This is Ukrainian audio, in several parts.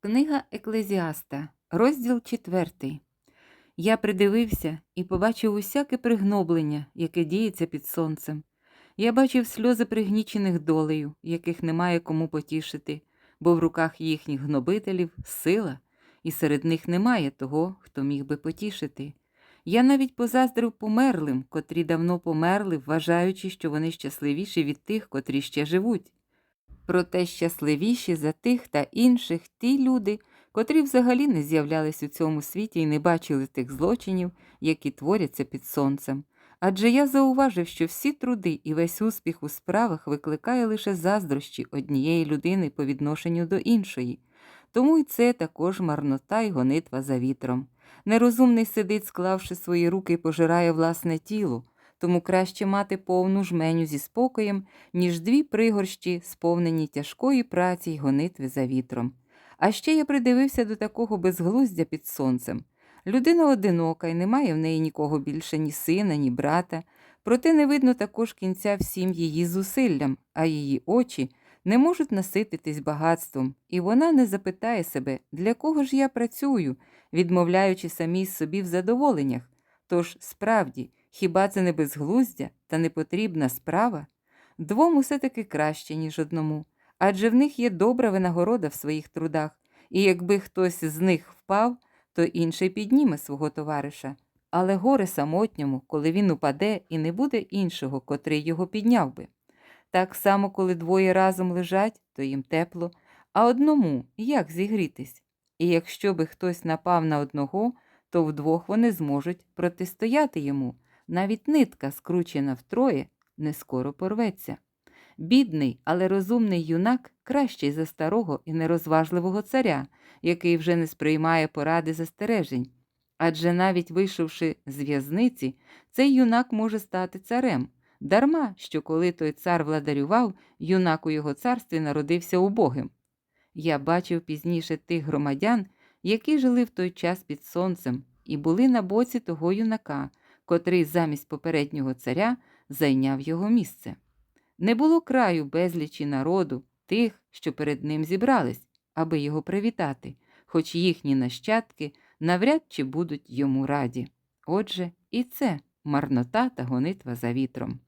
Книга Еклезіаста, розділ 4. Я придивився і побачив усяке пригноблення, яке діється під сонцем. Я бачив сльози пригнічених долею, яких немає кому потішити, бо в руках їхніх гнобителів сила, і серед них немає того, хто міг би потішити. Я навіть позаздрив померлим, котрі давно померли, вважаючи, що вони щасливіші від тих, котрі ще живуть. Проте щасливіші за тих та інших ті люди, котрі взагалі не з'являлись у цьому світі і не бачили тих злочинів, які творяться під сонцем. Адже я зауважив, що всі труди і весь успіх у справах викликає лише заздрощі однієї людини по відношенню до іншої. Тому й це також марнота й гонитва за вітром. Нерозумний сидить, склавши свої руки і пожирає власне тіло, тому краще мати повну жменю зі спокоєм, ніж дві пригорщі, сповнені тяжкої праці й гонитви за вітром. А ще я придивився до такого безглуздя під сонцем. Людина одинока і немає в неї нікого більше, ні сина, ні брата, проте не видно також кінця всім її зусиллям, а її очі не можуть насититись багатством, і вона не запитає себе, для кого ж я працюю, відмовляючи самій собі в задоволеннях. Тож, справді, хіба це не безглуздя та непотрібна справа? Двом усе таки краще, ніж одному, адже в них є добра винагорода в своїх трудах, і якби хтось з них впав, то інший підніме свого товариша. Але горе самотньому, коли він упаде і не буде іншого, котрий його підняв би. Так само, коли двоє разом лежать, то їм тепло, а одному як зігрітись? І якщо би хтось напав на одного, то вдвох вони зможуть протистояти йому. Навіть нитка, скручена втроє, не скоро порветься. Бідний, але розумний юнак кращий за старого і нерозважливого царя, який вже не сприймає поради застережень. Адже навіть вийшовши з в'язниці, цей юнак може стати царем. Дарма, що коли той цар владарював, юнак у його царстві народився убогим. Я бачив пізніше тих громадян, які жили в той час під сонцем, і були на боці того юнака, котрий замість попереднього царя зайняв його місце. Не було краю безлічі народу, тих, що перед ним зібрались, аби його привітати, хоч їхні нащадки навряд чи будуть йому раді. Отже, і це марнота та гонитва за вітром.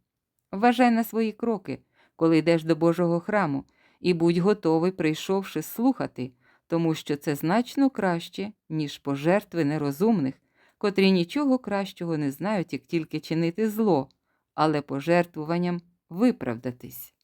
Вважай на свої кроки, коли йдеш до Божого храму, і будь готовий, прийшовши слухати, тому що це значно краще, ніж пожертви нерозумних, котрі нічого кращого не знають, як тільки чинити зло, але пожертвуванням виправдатись.